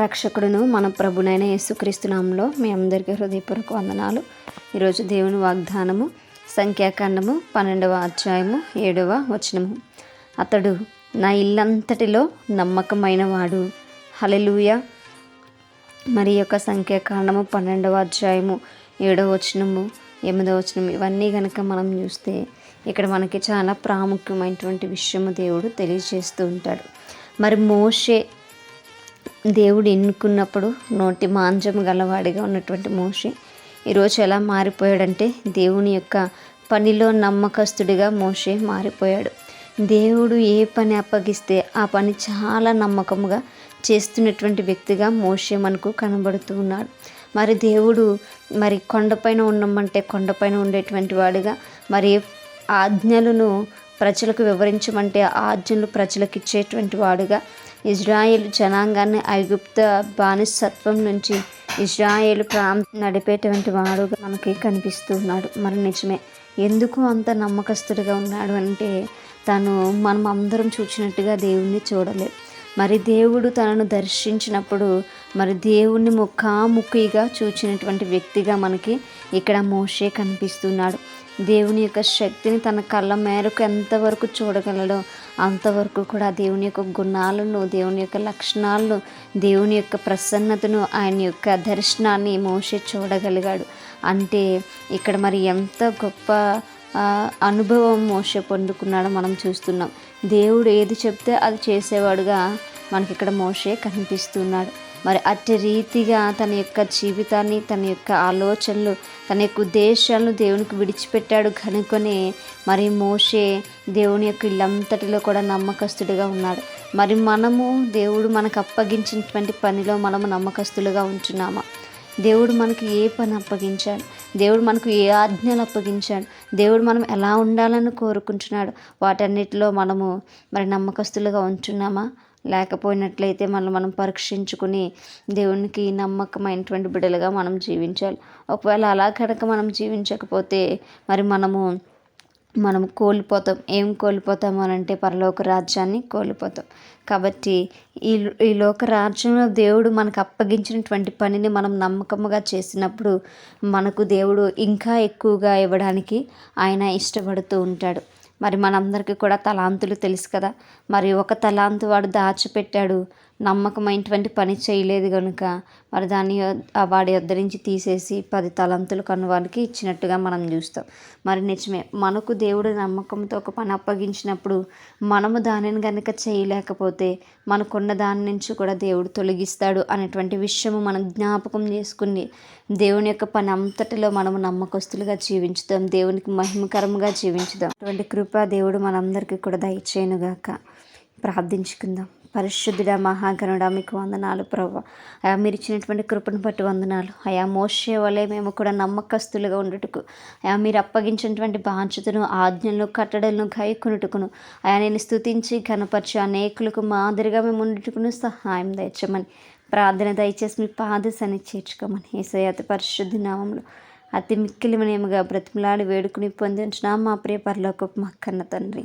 రక్షకుడును మన ప్రభునైన యేసుక్రీస్తునామంలో మీ అందరికీ హృదయపూర్వక వందనాలు. ఈరోజు దేవుని వాగ్దానము సంఖ్యాకాండము పన్నెండవ అధ్యాయము ఏడవ వచనము. అతడు నా ఇల్లంతటిలో నమ్మకమైన వాడు హలెలుయ మరి యొక్క సంఖ్యాకాండము పన్నెండవ అధ్యాయము ఏడవ వచనము ఎనిమిదవ వచనం ఇవన్నీ కనుక మనం చూస్తే ఇక్కడ మనకి చాలా ప్రాముఖ్యమైనటువంటి విషయము దేవుడు తెలియజేస్తూ ఉంటాడు. మరి మోషే దేవుడు ఎన్నుకున్నప్పుడు నోటి మాంజము గలవాడిగా ఉన్నటువంటి మోషే ఈరోజు ఎలా మారిపోయాడంటే దేవుని యొక్క పనిలో నమ్మకస్తుడిగా మోషే మారిపోయాడు. దేవుడు ఏ పని అప్పగిస్తే ఆ పని చాలా నమ్మకముగా చేస్తున్నటువంటి వ్యక్తిగా మోషే మనకు కనబడుతూ ఉన్నాడు. మరి దేవుడు మరి కొండపైన ఉండమంటే కొండపైన ఉండేటువంటి వాడిగా మరి ఆజ్ఞలను ప్రజలకు వివరించమంటే ఆజ్ఞలు ప్రజలకు ఇచ్చేటువంటి వాడుగా ఇజ్రాయేల్ జనాంగాన్ని ఐగుప్త బానిసత్వం నుంచి ఇజ్రాయేల్ ప్రాంతం నడిపేటువంటి వాడుగా మనకి కనిపిస్తున్నాడు. మరి నిజమే. ఎందుకు అంత నమ్మకస్తుడిగా ఉన్నాడు అంటే తను మనం అందరం చూసినట్టుగా దేవుణ్ణి చూడలేదు మరి దేవుడు తనను దర్శించినప్పుడు మరి దేవుణ్ణి ముఖాముఖిగా చూచినటువంటి వ్యక్తిగా మనకి ఇక్కడ మోషే కనిపిస్తున్నాడు. దేవుని యొక్క శక్తిని తన కళ్ళ మేరకు ఎంతవరకు చూడగలడో అంతవరకు కూడా దేవుని యొక్క గుణాలను దేవుని యొక్క లక్షణాలను దేవుని యొక్క ప్రసన్నతను ఆయన యొక్క దర్శనాన్ని మోసే చూడగలిగాడు. అంటే ఇక్కడ మరి ఎంత గొప్ప అనుభవం మోస పొందుకున్నాడో మనం చూస్తున్నాం. దేవుడు ఏది చెప్తే అది చేసేవాడుగా మనకి ఇక్కడ మోసే కనిపిస్తున్నాడు. మరి అట్టి రీతిగా తన యొక్క జీవితాన్ని తన యొక్క ఆలోచనలు తన యొక్క ఉద్దేశాలను దేవునికి విడిచిపెట్టాడు కనుకొనే మరి మోషే దేవుని యొక్క ఇల్లంతటిలో కూడా నమ్మకస్తుడిగా ఉన్నాడు. మరి మనము దేవుడు మనకు అప్పగించినటువంటి పనిలో మనము నమ్మకస్తులుగా ఉంటున్నామా? దేవుడు మనకు ఏ పని అప్పగించాడు? దేవుడు మనకు ఏ ఆజ్ఞలు అప్పగించాడు? దేవుడు మనం ఎలా ఉండాలని కోరుకుంటున్నాడు? వాటన్నిటిలో మనము మరి నమ్మకస్తులుగా ఉంటున్నామా? లేకపోయినట్లయితే మనం మనం పరీక్షించుకుని దేవునికి నమ్మకమైనటువంటి బిడ్డలుగా మనం జీవించాలి. ఒకవేళ అలా కనుక మనం జీవించకపోతే మరి మనము మనం కోల్పోతాం. ఏం కోల్పోతాము అని అంటే పరలోక రాజ్యాన్ని కోల్పోతాం. కాబట్టి ఈ ఈ లోక రాజ్యంలో దేవుడు మనకు అప్పగించినటువంటి పనిని మనం నమ్మకముగా చేసినప్పుడు మనకు దేవుడు ఇంకా ఎక్కువగా ఇవ్వడానికి ఆయన ఇష్టపడుతూ ఉంటాడు. మరి మనందరికీ కూడా తలాంతులు తెలుసు కదా. మరి ఒక తలాంతు వాడు దాచిపెట్టాడు. నమ్మకమైనటువంటి పని చేయలేదు కనుక మరి దాన్ని వాడి వద్ద నుంచి తీసేసి పది తలంతులు కనువానికి ఇచ్చినట్టుగా మనం చూస్తాం. మరి నిజమే మనకు దేవుడు నమ్మకంతో ఒక పని అప్పగించినప్పుడు మనము దానిని కనుక చేయలేకపోతే మనకున్న దాని నుంచి కూడా దేవుడు తొలగిస్తాడు అనేటువంటి విషయము మనం జ్ఞాపకం చేసుకుని దేవుని యొక్క పని అంతటిలో మనము నమ్మకస్తులుగా జీవించుదాం దేవునికి మహిమకరంగా జీవించుదాం. అటువంటి కృప దేవుడు మనందరికీ కూడా దయచేయనుగాక. ప్రార్థించుకుందాం. పరిశుద్ధుడ మహాగణుడ మీకు వందనాలు ప్రభు. అయా మీరు ఇచ్చినటువంటి కృపను బట్టి వందనాలు. అయా మోసే వలె మేము కూడా నమ్మకస్తులుగా ఉండటకు. అయా మీరు అప్పగించినటువంటి బాధ్యతను ఆజ్ఞలను కట్టడలను గైకునుటకును. అయా నేను స్థుతించి కనపరిచి అనేకులకు మాదిరిగా మేము ఉండటకును సహాయం దయచమని ప్రార్థన దయచేసి మీ పాదశాన్ని చేర్చుకోమని ఏసై అతి పరిశుద్ధి నామంలో అతి మిక్కిలిమనేముగా బ్రతిమలాడి వేడుకుని పొందించిన మా ప్రియ పరలోక కన్న తండ్రి.